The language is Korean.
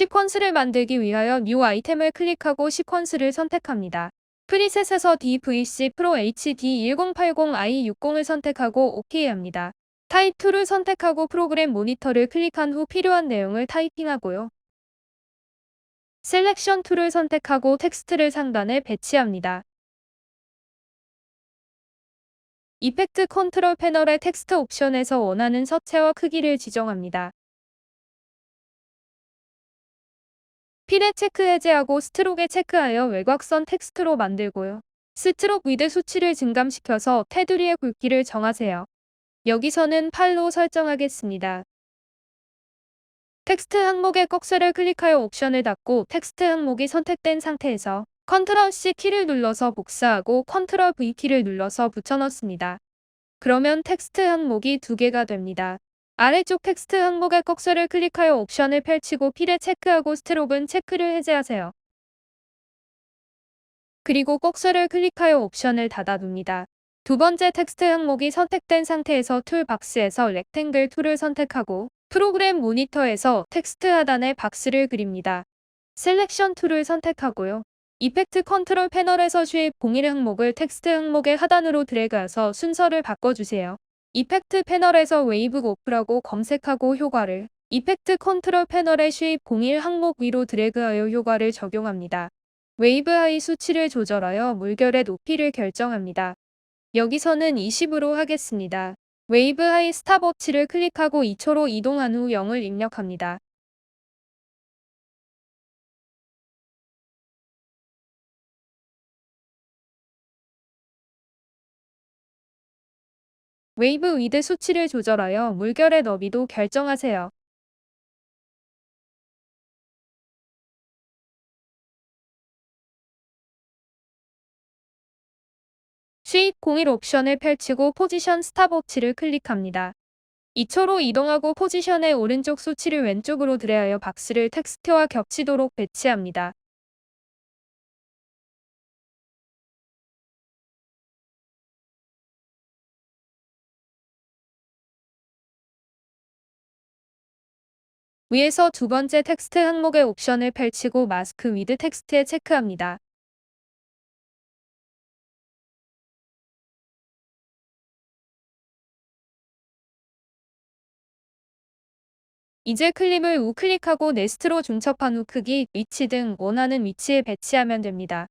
시퀀스를 만들기 위하여 New 아이템을 클릭하고 시퀀스를 선택합니다. 프리셋에서 DVC 프로 HD1080i60을 선택하고 OK 합니다. 타입 툴을 선택하고 프로그램 모니터를 클릭한 후 필요한 내용을 타이핑하고요. 셀렉션 툴을 선택하고 텍스트를 상단에 배치합니다. 이펙트 컨트롤 패널의 텍스트 옵션에서 원하는 서체와 크기를 지정합니다. 필에 체크 해제하고 스트록에 체크하여 외곽선 텍스트로 만들고요. 스트록 위드 수치를 증감시켜서 테두리의 굵기를 정하세요. 여기서는 8로 설정하겠습니다. 텍스트 항목의 꺽쇠를 클릭하여 옵션을 닫고 텍스트 항목이 선택된 상태에서 컨트롤 C 키를 눌러서 복사하고 컨트롤 V 키를 눌러서 붙여넣습니다. 그러면 텍스트 항목이 두 개가 됩니다. 아래쪽 텍스트 항목의 꺽쇠를 클릭하여 옵션을 펼치고 필에 체크하고 스트록은 체크를 해제하세요. 그리고 꺽쇠를 클릭하여 옵션을 닫아둡니다. 두 번째 텍스트 항목이 선택된 상태에서 툴 박스에서 렉탱글 툴을 선택하고 프로그램 모니터에서 텍스트 하단에 박스를 그립니다. 셀렉션 툴을 선택하고요. 이펙트 컨트롤 패널에서 쉐입 01 항목을 텍스트 항목의 하단으로 드래그해서 순서를 바꿔주세요. 이펙트 패널에서 웨이브 오프라고 검색하고 효과를 이펙트 컨트롤 패널의 쉐입 01 항목 위로 드래그하여 효과를 적용합니다. 웨이브 하이 수치를 조절하여 물결의 높이를 결정합니다. 여기서는 20으로 하겠습니다. 웨이브 하이 스탑워치를 클릭하고 2초로 이동한 후 0을 입력합니다. 웨이브 위드 수치를 조절하여 물결의 너비도 결정하세요. 쉐입 01 옵션을 펼치고 포지션 스탑워치를 클릭합니다. 2초로 이동하고 포지션의 오른쪽 수치를 왼쪽으로 드래하여 박스를 텍스트와 겹치도록 배치합니다. 위에서 두 번째 텍스트 항목의 옵션을 펼치고 마스크 위드 텍스트에 체크합니다. 이제 클립을 우클릭하고 네스트로 중첩한 후 크기, 위치 등 원하는 위치에 배치하면 됩니다.